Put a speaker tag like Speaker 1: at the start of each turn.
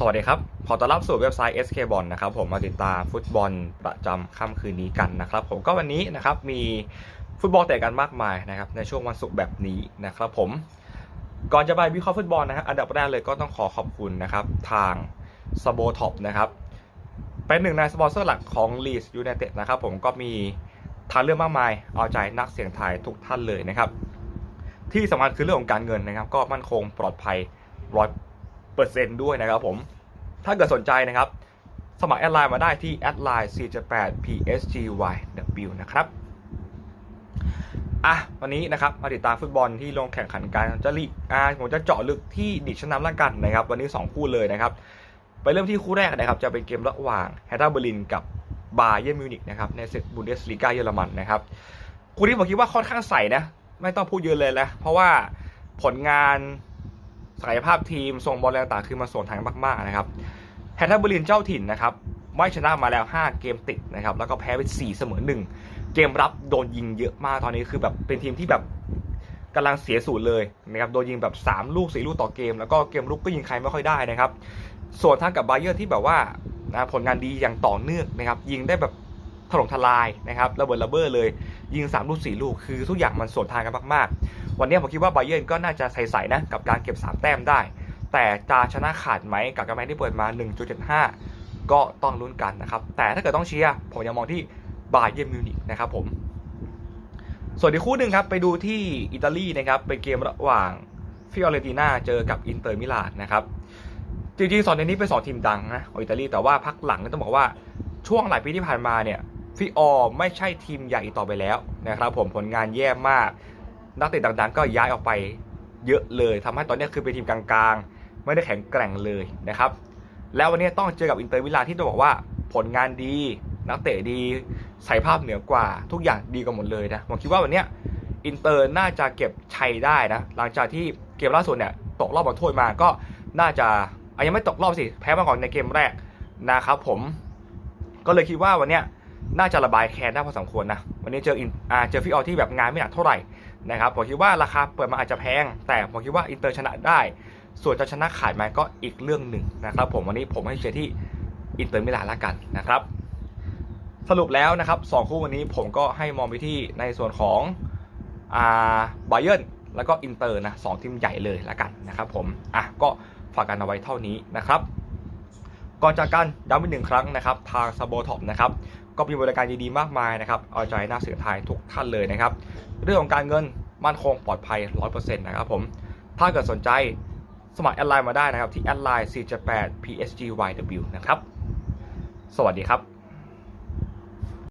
Speaker 1: สวัสดีครับ ขอต้อนรับสู่เว็บไซต์ SK b o l นะครับผมมาติดตามฟุตบอลประจำค่ำคืนนี้กันนะครับ ผมก็วันนี้นะครับมีฟุตบอลเตะกันมากมายนะครับในช่วงวันศุกร์แบบนี้นะครับผมก่อนจะไปวิเคราะห์ฟุตบอลนะครับอันดับแรกเลยก็ต้องขอขอบคุณนะครับทางสโบท็อปนะครับเป็นหนึ่งในสปอนเซอร์หลักของ Leeds United นะครับผมก็มีทางเลือกมากมาย เอาใจนักเสี่ยงทายทุกท่านเลยนะครับที่สำคัญคือเรื่องของการเงินนะครับ ก็มั่นคงปลอดภัยร้อย ปอร์เซ็นต์ด้วยนะครับผม ถ้าเกิดสนใจนะครับ สมัครแอดไลน์มาได้ที่แอดไลน์48 psgyw นะครับอะวันนี้นะครับมาติดตามฟุตบอลที่ลงแข่งขันกันจะลีกอ่าผมจะเจาะลึกที่ดิชนำละกันนะครับ วันนี้ 2 คู่เลยนะครับ ไปเริ่มที่คู่แรกนะครับ จะเป็นเกมระหว่างแฮตตาเบอร์ลินกับบาเย r n m มิวนิกนะครับในศึกบุนเดสลีกาเยอรมันนะครับคู่นี้ผมคิดว่าค่อนข้างใสนะ ไม่ต้องพูดเยอะเลยนะ เพราะว่าผลงาน ศักยภาพทีมทรงบอลแรงต่างคือมาส่วนทางมากๆนะครับแฮตเบอร์ลินเจ้าถิ่นนะครับไม่ชนะมาแล้ว 5 เกมติดนะครับแล้วก็แพ้ไป 4 เสมอ 1 เกมรับโดนยิงเยอะมากตอนนี้คือแบบเป็นทีมที่แบบกำลังเสียสูตรเลยนะครับโดนยิงแบบ 3 ลูก 4 ลูกต่อเกม แล้วก็เกมลุกก็ยิงใครไม่ค่อยได้นะครับส่วนทางกับไบเยอร์ที่แบบว่านะผลงานดีอย่างต่อเนื่องนะครับยิงได้แบบถล่มทลายนะครับระเบิดระเบ้อเลยยิง 3 ลูก 4 ลูกคือทุกอย่างมันสวนทางกันมากๆ วันนี้ผมคิดว่าบาเยอร์นก็น่าจะใสๆนะกับการเก็บ 3 แต้มได้ แต่จะชนะขาดไหมกับกำแพงที่เปิดมา 1.75 ก็ต้องลุ้นกันนะครับ แต่ถ้าเกิดต้องเชียร์ผมยังมองที่บาเยอร์มิวนิกนะครับผมส่วนอีกคู่หนึ่งครับไปดูที่อิตาลีนะครับเป็นเกมระหว่างฟิออเรติน่าเจอกับอินเตอร์มิลานนะครับจริงๆสองในนี้เป็นสองทีมดังนะของอิตาลีแต่ว่าพักหลังต้องบอกว่าช่วงหลายปีที่ผ่านมาเนี่ยฟิออไม่ใช่ทีมใหญ่อีกต่อไปแล้วนะครับผมผลงานแย่มาก นักเตะดังๆ ก็ย้ายออกไปเยอะเลยทำให้ตอนนี้คือเป็นทีมกลางๆ ไม่ได้แข็งแกร่งเลยนะครับ แล้ววันนี้ต้องเจอกับอินเตอร์มิลาที่ต้องบอกว่าผลงานดี นักเตะดีใส่ภาพเหนือกว่า ทุกอย่างดีกว่าหมดเลยนะผมคิดว่าวันนี้อินเตอร์น่าจะเก็บชัยได้นะหลังจากที่เกมล่าสุดเนี่ยตกรอบบอลถ้วยมาก็น่าจะอยังไม่ตกรอบสิแพ้มาก่อนในเกมแรกนะครับผมก็เลยคิดว่าวันนี้น่าจะระบายแค้นได้พอสมควรนะ วันนี้เจออินอาเจอฟิออที่แบบงานไม่หนักเท่าไหร่ นะครับผมคิดว่าราคาเปิดมาอาจจะแพง แต่ผมคิดว่าอินเตอร์ชนะได้ ส่วนจะชนะขาดไหมก็อีกเรื่องหนึ่งนะครับ ผมวันนี้ผมให้เชียร์ที่อินเตอร์มิลานละกันนะครับ สรุปแล้วนะครับสองคู่วันนี้ผมก็ให้มองไปที่ในส่วนของอ่าไบเยนแล้วก็อินเตอร์นะสองทีมใหญ่เลยละกันนะครับผมอะก็ฝากกันเอาไว้เท่านี้นะครับ ก่อนจากกันย้ำอีกหนึ่งครั้งนะครับ ทางสโบท็อปนะครับก็มีบริการดีๆมากมายนะครับ เอาใจน่าเสียทายทุกท่านเลยนะครับ เรื่องของการเงินมั่นคงปลอดภัย 100%นะครับผม ถ้าเกิดสนใจสมัครแอดไลน์มาได้นะครับ ที่แอดไลน์48 psgyw นะครับ สวัสดีครับ